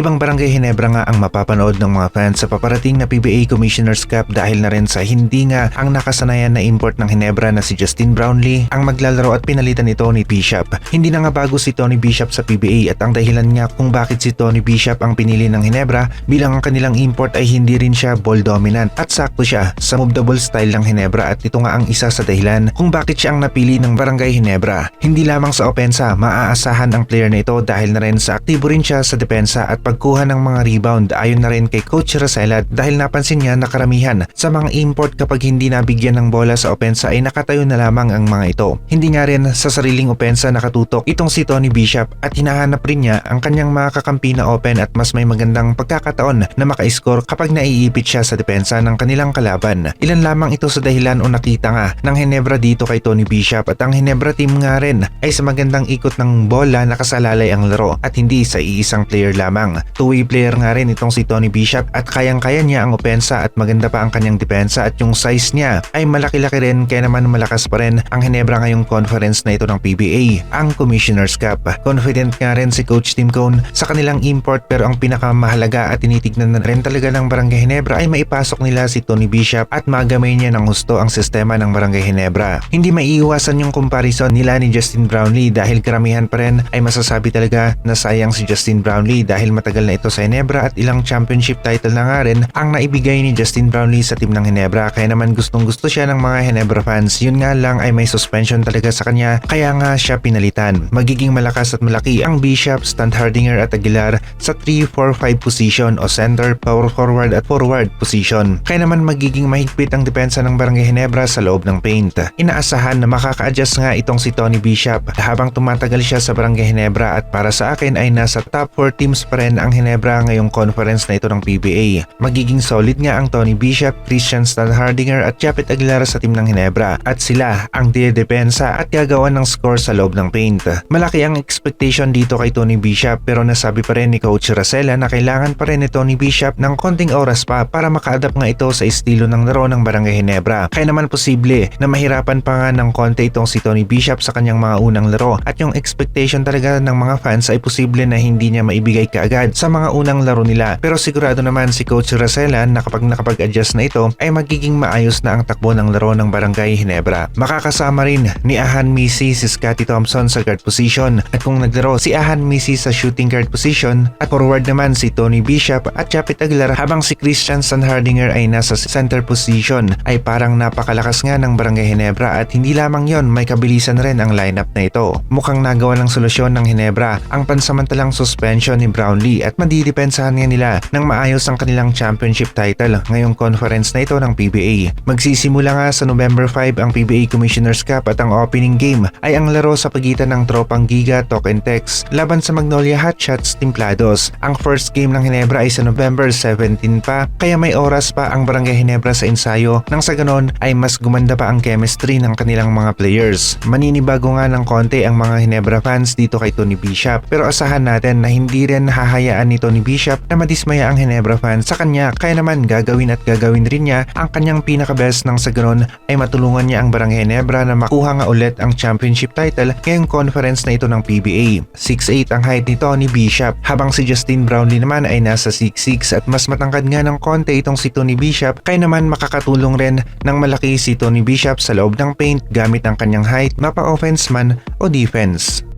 Ibang barangay Hinebra nga ang mapapanood ng mga fans sa paparating na PBA Commissioner's Cup dahil na rin sa hindi nga ang nakasanayan na import ng Hinebra na si Justin Brownlee ang maglalaro at pinalitan ni Tony Bishop. Hindi na nga bago si Tony Bishop sa PBA at ang dahilan nga kung bakit si Tony Bishop ang pinili ng Hinebra bilang ang kanilang import ay hindi rin siya ball dominant at sakto siya sa ball style ng Hinebra at ito nga ang isa sa dahilan kung bakit siya ang napili ng Barangay Hinebra. Hindi lamang sa opensa, maaasahan ang player na ito dahil na rin sa aktibo rin siya sa depensa at pagkuha ng mga rebound ayon na rin kay Coach Raselat dahil napansin niya na karamihan sa mga import kapag hindi nabigyan ng bola sa opensa ay nakatayo na lamang ang mga ito. Hindi nga rin sa sariling opensa nakatutok itong si Tony Bishop at hinahanap rin niya ang kanyang mga kakampi na open at mas may magandang pagkakataon na maka-score kapag naiipit siya sa depensa ng kanilang kalaban. Ilan lamang ito sa dahilan o nakita nga ng Hinebra dito kay Tony Bishop at ang Hinebra team nga rin ay sa magandang ikot ng bola nakasalalay ang laro at hindi sa iisang player lamang. Two-way player nga rin itong si Tony Bishop at kayang-kaya niya ang opensa at maganda pa ang kanyang depensa at yung size niya ay malaki-laki rin kaya naman malakas pa rin ang Hinebra ngayong conference na ito ng PBA, ang Commissioner's Cup. Confident nga rin si Coach Tim Cone sa kanilang import pero ang pinakamahalaga at tinitignan na rin talaga ng Barangay Hinebra ay maipasok nila si Tony Bishop at magamay niya ng husto ang sistema ng Barangay Hinebra. Hindi maiiwasan yung comparison nila ni Justin Brownlee dahil karamihan pa rin ay masasabi talaga na sayang si Justin Brownlee dahil matagal na ito sa Hinebra at ilang championship title na nga rin ang naibigay ni Justin Brownlee sa team ng Hinebra kaya naman gustong gusto siya ng mga Hinebra fans. Yun nga lang ay may suspension talaga sa kanya kaya nga siya pinalitan. Magiging malakas at malaki ang Bishop, Standhardinger at Aguilar sa 3-4-5 position o center, power forward at forward position. Kaya naman magiging mahigpit ang depensa ng Barangay Hinebra sa loob ng paint. Inaasahan na makaka-adjust nga itong si Tony Bishop habang tumatagal siya sa Barangay Hinebra at para sa akin ay nasa top 4 teams pa rin ang Hinebra ngayong conference na ito ng PBA. Magiging solid nga ang Tony Bishop, Christian Standhardinger at Japet Aguilar sa team ng Hinebra at sila ang depensa at gagawa ng score sa loob ng paint. Malaki ang expectation dito kay Tony Bishop pero nasabi pa rin ni Coach Rosella na kailangan pa rin ni Tony Bishop ng konting oras pa para maka-adapt nga ito sa estilo ng laro ng Barangay Hinebra. Kaya naman posible na mahirapan pa nga ng konti itong si Tony Bishop sa kanyang mga unang laro at yung expectation talaga ng mga fans ay posible na hindi niya maibigay kaagad sa mga unang laro nila. Pero sigurado naman si Coach Rosella na kapag nakapag-adjust na ito ay magiging maayos na ang takbo ng laro ng Barangay Hinebra. Makakasama rin ni Ahan Misi si Scotty Thompson sa guard position at kung naglaro si Ahan Misi sa shooting guard position at forward naman si Tony Bishop at Japet Aguilar habang si Christian Sanhardinger ay nasa center position ay parang napakalakas nga ng Barangay Hinebra at hindi lamang yon may kabilisan rin ang lineup na ito. Mukhang nagawa ng solusyon ng Hinebra ang pansamantalang suspension ni Brownlee at madidepensahan nga nila ng maayos ang kanilang championship title ngayong conference na ito ng PBA. Magsisimula nga sa November 5 ang PBA Commissioner's Cup at ang opening game ay ang laro sa pagitan ng Tropang Giga, Talk and Text laban sa Magnolia Hotshots Timplados. Ang first game ng Hinebra ay sa November 17 pa kaya may oras pa ang Barangay Hinebra sa ensayo nang sa ganon ay mas gumanda pa ang chemistry ng kanilang mga players. Maninibago nga ng konti ang mga Hinebra fans dito kay Tony Bishop pero asahan natin na hindi rin hahayaan ni Tony Bishop na madismaya ang Hinebra fans sa kanya kaya naman gagawin at gagawin rin niya ang kanyang pinaka-best nang sa ganon ay matulungan niya ang Barangay Hinebra na makuha nga ulit ang championship title ngayong conference na ito ng PBA. 6'8 ang height ni Tony Bishop habang si Justin Brownlee naman ay nasa 6'6 at mas matangkad nga ng konti itong si Tony Bishop kaya naman makakatulong rin ng malaki si Tony Bishop sa loob ng paint gamit ang kanyang height mapa offense man o defense.